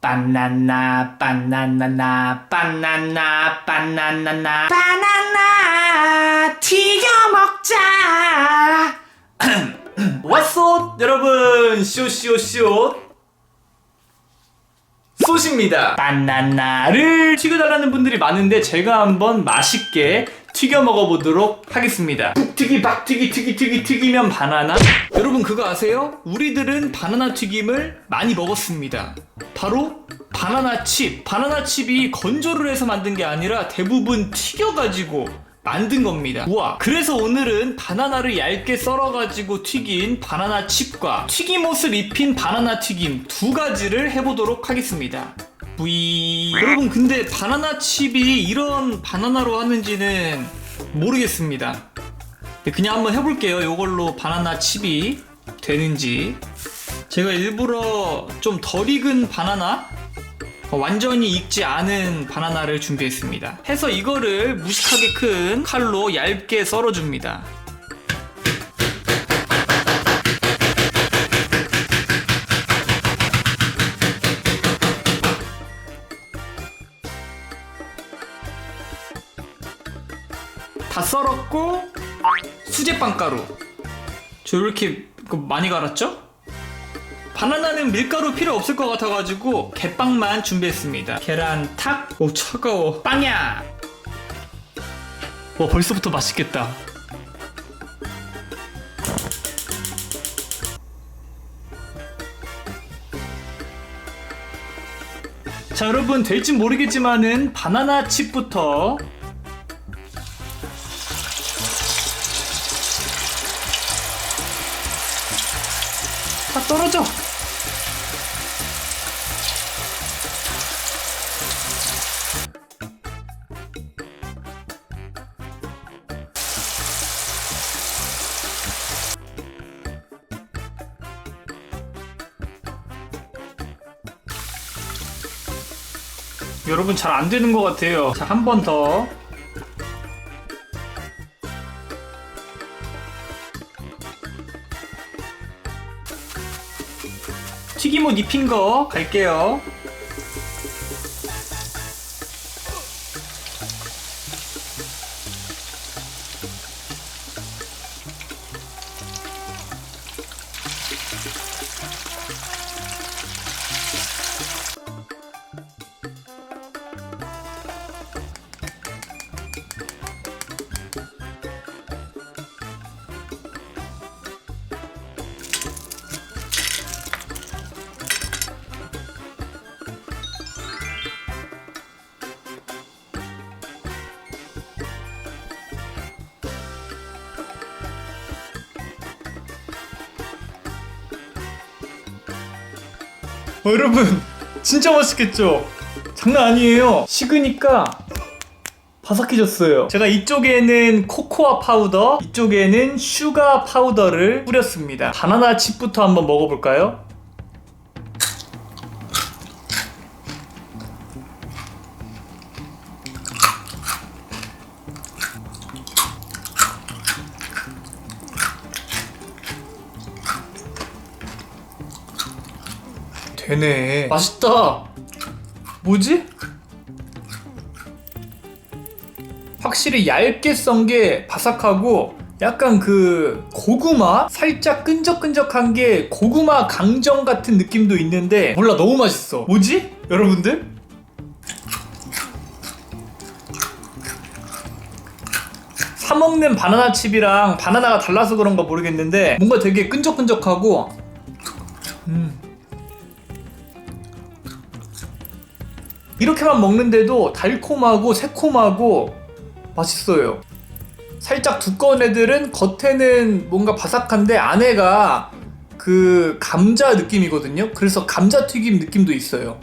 바나나 바나나나 바나나 바나나나 바나나 튀겨 먹자. 왔소 여러분. 쇼쇼쇼. 솥입니다. 바나나를 튀겨달라는 분들이 많은데 제가 한번 맛있게 튀겨 먹어보도록 하겠습니다 푹튀기 박튀기 튀기 튀기 튀기면 바나나 여러분 그거 아세요? 우리들은 바나나 튀김을 많이 먹었습니다 바로 바나나 칩 바나나 칩이 건조를 해서 만든 게 아니라 대부분 튀겨가지고 만든 겁니다. 우와. 그래서 오늘은 바나나를 얇게 썰어가지고 튀긴 바나나 칩과 튀김옷을 입힌 바나나 튀김 두 가지를 해보도록 하겠습니다. 부이. 여러분, 근데 바나나 칩이 이런 바나나로 하는지는 모르겠습니다. 그냥 한번 해볼게요. 이걸로 바나나 칩이 되는지. 제가 일부러 좀 덜 익은 바나나 어, 완전히 익지 않은 바나나를 준비했습니다. 해서 이거를 무식하게 큰 칼로 얇게 썰어줍니다. 다 썰었고 수제빵 가루 저렇게 많이 갈았죠? 바나나는 밀가루 필요 없을 것 같아가지고 개빵만 준비했습니다. 계란 탁. 오 차가워. 빵야. 와 벌써부터 맛있겠다. 자 여러분 될진 모르겠지만은 바나나 칩부터 떨어져. 여러분 잘 안 되는 것 같아요. 자, 한 번 더. 튀김옷 입힌 거 갈게요. 어, 여러분 진짜 맛있겠죠? 장난 아니에요. 식으니까 바삭해졌어요. 제가 이쪽에는 코코아 파우더, 이쪽에는 슈가 파우더를 뿌렸습니다. 바나나 칩부터 한번 먹어볼까요? 되네. 맛있다. 뭐지? 확실히 얇게 썬 게 바삭하고 약간 그 고구마 살짝 끈적끈적한 게 고구마 강정 같은 느낌도 있는데 몰라 너무 맛있어. 뭐지? 여러분들? 사 먹는 바나나 칩이랑 바나나가 달라서 그런가 모르겠는데 뭔가 되게 끈적끈적하고 음. 이렇게만 먹는데도 달콤하고 새콤하고 맛있어요. 살짝 두꺼운 애들은 겉에는 뭔가 바삭한데 안에가 그 감자 느낌이거든요. 그래서 감자 튀김 느낌도 있어요.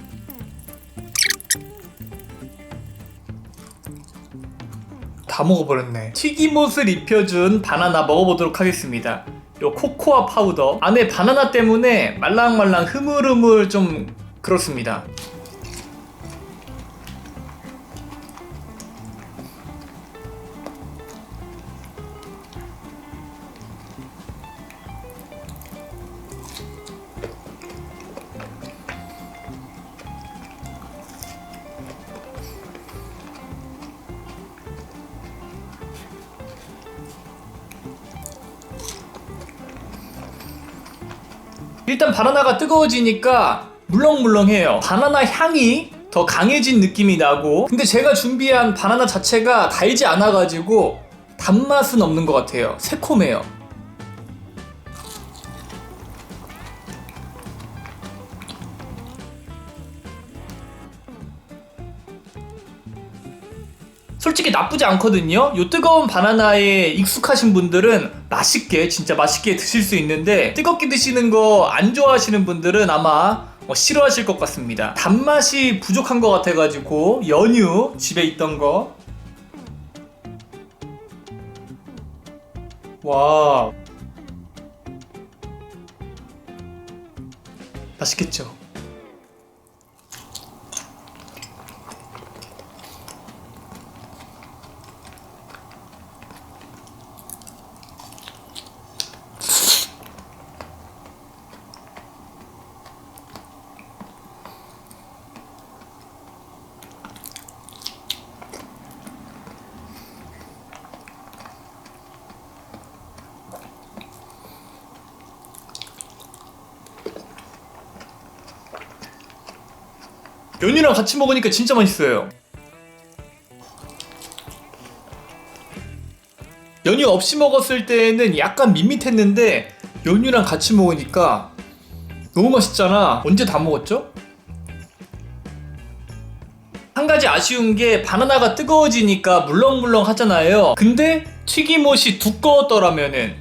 다 먹어버렸네. 튀김옷을 입혀준 바나나 먹어보도록 하겠습니다. 요 코코아 파우더 안에 바나나 때문에 말랑말랑 흐물흐물 좀 그렇습니다. 일단 바나나가 뜨거워지니까 물렁물렁해요. 바나나 향이 더 강해진 느낌이 나고 근데 제가 준비한 바나나 자체가 달지 않아가지고 단맛은 없는 것 같아요. 새콤해요. 솔직히 나쁘지 않거든요. 요 뜨거운 바나나에 익숙하신 분들은 맛있게 진짜 맛있게 드실 수 있는데 뜨겁게 드시는 거 안 좋아하시는 분들은 아마 어, 싫어하실 것 같습니다. 단맛이 부족한 것 같아가지고 연유 집에 있던 거. 와. 맛있겠죠? 연유랑 같이 먹으니까 진짜 맛있어요. 연유 없이 먹었을 때는 약간 밋밋했는데 연유랑 같이 먹으니까 너무 맛있잖아. 언제 다 먹었죠? 한 가지 아쉬운 게 바나나가 뜨거워지니까 물렁물렁 하잖아요. 근데 튀김옷이 두꺼웠더라면은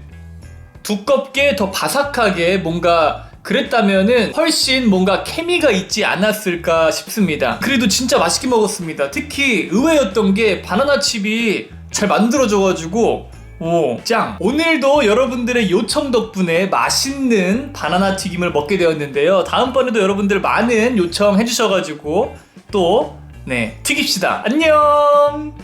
두껍게 더 바삭하게 뭔가 그랬다면은 훨씬 뭔가 케미가 있지 않았을까 싶습니다. 그래도 진짜 맛있게 먹었습니다. 특히 의외였던 게 바나나 칩이 잘 만들어져가지고 오, 짱! 오늘도 여러분들의 요청 덕분에 맛있는 바나나 튀김을 먹게 되었는데요. 다음번에도 여러분들 많은 요청 해주셔가지고 또, 네, 튀깁시다. 안녕!